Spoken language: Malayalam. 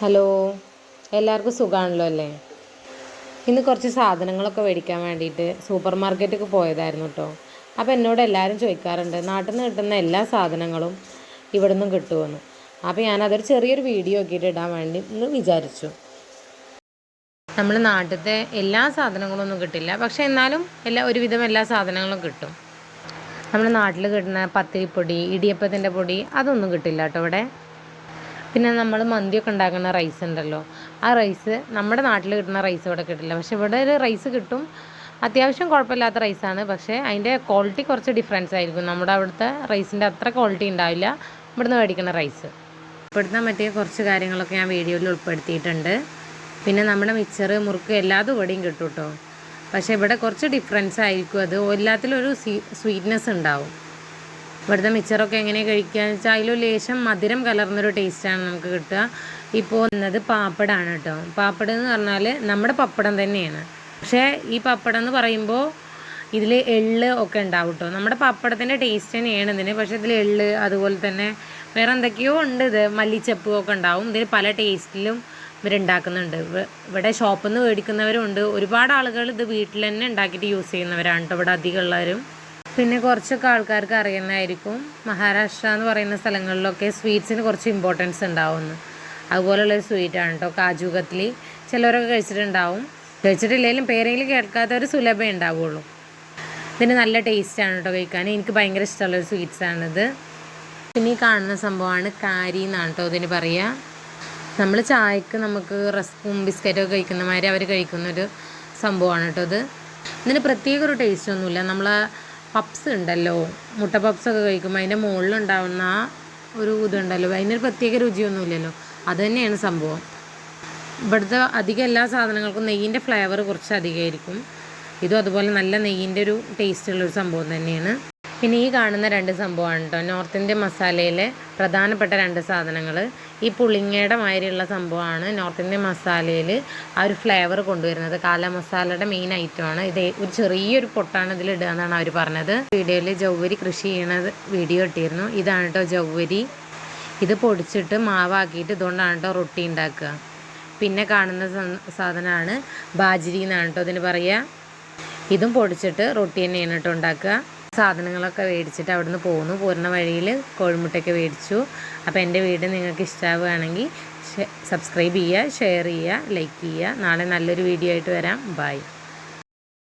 ഹലോ എല്ലാവർക്കും സുഖമാണല്ലോ അല്ലേ? ഇന്ന് കുറച്ച് സാധനങ്ങളൊക്കെ മേടിക്കാൻ വേണ്ടിയിട്ട് സൂപ്പർ മാർക്കറ്റൊക്കെ പോയതായിരുന്നു കേട്ടോ അപ്പോൾ എന്നോട് എല്ലാവരും ചോദിക്കാറുണ്ട് നാട്ടിൽ നിന്ന് കിട്ടുന്ന എല്ലാ സാധനങ്ങളും ഇവിടെ നിന്നും കിട്ടുമെന്ന് അപ്പോൾ ഞാനതൊരു ചെറിയൊരു വീഡിയോ ആക്കിയിട്ട് ഇടാൻ വേണ്ടി എന്ന് വിചാരിച്ചു. നമ്മൾ നാട്ടിലത്തെ എല്ലാ സാധനങ്ങളും ഒന്നും കിട്ടില്ല. പക്ഷേ എന്നാലും എല്ലാ ഒരുവിധം എല്ലാ സാധനങ്ങളും കിട്ടും. നമ്മുടെ നാട്ടിൽ കിട്ടുന്ന പത്തിരിപ്പൊടി ഇടിയപ്പത്തിന്റെ പൊടി അതൊന്നും കിട്ടില്ല കേട്ടോ ഇവിടെ. പിന്നെ നമ്മൾ മന്തിയൊക്കെ ഉണ്ടാക്കുന്ന റൈസ് ഉണ്ടല്ലോ. ആ റൈസ് നമ്മുടെ നാട്ടിൽ കിട്ടുന്ന റൈസ് ഇവിടെ കിട്ടില്ല. പക്ഷെ ഇവിടെ ഒരു റൈസ് കിട്ടും. അത്യാവശ്യം കുഴപ്പമില്ലാത്ത റൈസാണ് പക്ഷേ അതിന്റെ ക്വാളിറ്റി കുറച്ച് ഡിഫറൻസ് ആയിരിക്കും. നമ്മുടെ അവിടുത്തെ റൈസിന്റെ അത്ര ക്വാളിറ്റി ഉണ്ടാവില്ല. ഇവിടുന്ന് മേടിക്കുന്ന റൈസ് ഉൾപ്പെടുത്താൻ പറ്റിയ കുറച്ച് കാര്യങ്ങളൊക്കെ ഞാൻ വീഡിയോയിൽ ഉൾപ്പെടുത്തിയിട്ടുണ്ട്. പിന്നെ നമ്മുടെ മിച്ചറ് മുറുക്ക് എല്ലാതും ഇവിടെയും കിട്ടും കേട്ടോ പക്ഷേ ഇവിടെ കുറച്ച് ഡിഫറൻസ് ആയിരിക്കും. അത് എല്ലാത്തിലും ഒരു സ്വീറ്റ്നെസ് ഉണ്ടാവും. ഇവിടുത്തെ മിച്ചറൊക്കെ എങ്ങനെ കഴിക്കുകയെന്ന് വെച്ചാൽ അതിലും ലേശം മധുരം കലർന്നൊരു ടേസ്റ്റാണ് നമുക്ക് കിട്ടുക. ഇപ്പോൾ എന്നത് പാപ്പടാണ് കേട്ടോ. പാപ്പടം എന്ന് പറഞ്ഞാൽ നമ്മുടെ പപ്പടം തന്നെയാണ്. പക്ഷേ ഈ പപ്പടം എന്ന് പറയുമ്പോൾ ഇതിൽ എള്ള് ഒക്കെ ഉണ്ടാവും കേട്ടോ. നമ്മുടെ പപ്പടത്തിന്റെ ടേസ്റ്റ് തന്നെയാണ് ഇതിന്. പക്ഷേ ഇതിൽ എള്ള് അതുപോലെ തന്നെ വേറെ എന്തൊക്കെയോ ഉണ്ട് ഇത്. മല്ലിച്ചപ്പും ഒക്കെ ഉണ്ടാവും. ഇതിൽ പല ടേസ്റ്റിലും ഇവരുണ്ടാക്കുന്നുണ്ട് ഇവ- ഇവിടെ ഷോപ്പിൽ നിന്ന് മേടിക്കുന്നവരുണ്ട്. ഒരുപാട് ആളുകൾ ഇത് വീട്ടിൽ തന്നെ ഉണ്ടാക്കിയിട്ട് യൂസ് ചെയ്യുന്നവരാണ് കേട്ടോ. ഇവിടെ അധികം ഉള്ളവരും. പിന്നെ കുറച്ചൊക്കെ ആൾക്കാർക്ക് അറിയുന്നതായിരിക്കും. മഹാരാഷ്ട്ര എന്ന് പറയുന്ന സ്ഥലങ്ങളിലൊക്കെ സ്വീറ്റ്സിന് കുറച്ച് ഇമ്പോർട്ടൻസ് ഉണ്ടാവുമെന്ന് അതുപോലെയുള്ളൊരു സ്വീറ്റാണ് കേട്ടോ കാജു കത്ലി. ചിലവരൊക്കെ കഴിച്ചിട്ടുണ്ടാവും. കഴിച്ചിട്ടില്ലെങ്കിലും പേരെങ്കിലും കേൾക്കാത്ത ഒരു സുലഭേ ഉണ്ടാവുള്ളൂ. ഇതിന് നല്ല ടേസ്റ്റാണ് കേട്ടോ കഴിക്കാൻ. എനിക്ക് ഭയങ്കര ഇഷ്ടമുള്ളൊരു സ്വീറ്റ്സാണിത് പിന്നെ ഈ കാണുന്ന സംഭവമാണ് കാരി എന്നാണ് കേട്ടോ ഇതിന് പറയുക നമ്മൾ ചായക്ക് നമുക്ക് റസ്കും ബിസ്ക്കറ്റും ഒക്കെ കഴിക്കുന്ന മാതിരി അവർ കഴിക്കുന്നൊരു സംഭവമാണ് കേട്ടോ ഇത്. ഇതിന് പ്രത്യേക ഒരു ടേസ്റ്റ് ഒന്നുമില്ല. നമ്മൾ പപ്സ് ഉണ്ടല്ലോ. മുട്ട പപ്സൊക്കെ കഴിക്കുമ്പോൾ അതിന്റെ മുകളിലുണ്ടാവുന്ന ആ ഒരു ഇതുണ്ടല്ലോ. അതിനൊരു പ്രത്യേക രുചിയൊന്നുമില്ലല്ലോ. അത് തന്നെയാണ് സംഭവം. ഇവിടുത്തെ അധികം എല്ലാ സാധനങ്ങൾക്കും നെയ്യിന്റെ ഫ്ലേവർ കുറച്ച് അധികമായിരിക്കും ഇതും അതുപോലെ നല്ല നെയ്യിന്റെ ഒരു ടേസ്റ്റ് ഉള്ളൊരു സംഭവം തന്നെയാണ്. പിന്നെ ഈ കാണുന്ന രണ്ട് സംഭവമാണ് കേട്ടോ നോർത്ത് ഇന്ത്യൻ മസാലയിലെ പ്രധാനപ്പെട്ട രണ്ട് സാധനങ്ങൾ ഈ പുളിങ്ങയുടെ മാതിരിയുള്ള സംഭവമാണ് നോർത്ത് ഇന്ത്യൻ മസാലയിൽ ആ ഒരു ഫ്ലേവർ കൊണ്ടുവരുന്നത്. കാല മസാലയുടെ മെയിൻ ഐറ്റമാണ് ഇത് ഒരു ചെറിയൊരു പൊട്ടാണ് ഇതിൽ ഇടുക എന്നാണ് അവർ പറഞ്ഞത്. വീഡിയോയിൽ ജൗവരി കൃഷി ചെയ്യണത് വീഡിയോ ഇട്ടിരുന്നു. ഇതാണ് കേട്ടോ ജൗവരി. ഇത് പൊടിച്ചിട്ട് മാവാക്കിയിട്ട് ഇതുകൊണ്ടാണ് കേട്ടോ റൊട്ടി ഉണ്ടാക്കുക പിന്നെ കാണുന്ന സാധനമാണ് ബാജിരി എന്നാണ് കേട്ടോ ഇതിന് പറയുക ഇതും പൊടിച്ചിട്ട് റൊട്ടി തന്നെയാണ് കേട്ടോ ഉണ്ടാക്കുക സാധനങ്ങളൊക്കെ മേടിച്ചിട്ട് അവിടുന്ന് പോന്നു. പോരുന്ന വഴിയിൽ കോഴിമുട്ടയൊക്കെ മേടിച്ചു. അപ്പോൾ എന്റെ വീട് നിങ്ങൾക്ക് ഇഷ്ടമാവുകയാണെങ്കിൽ സബ്സ്ക്രൈബ് ചെയ്യുക ഷെയർ ചെയ്യുക ലൈക്ക് ചെയ്യുക. നാളെ നല്ലൊരു വീഡിയോ ആയിട്ട് വരാം. ബൈ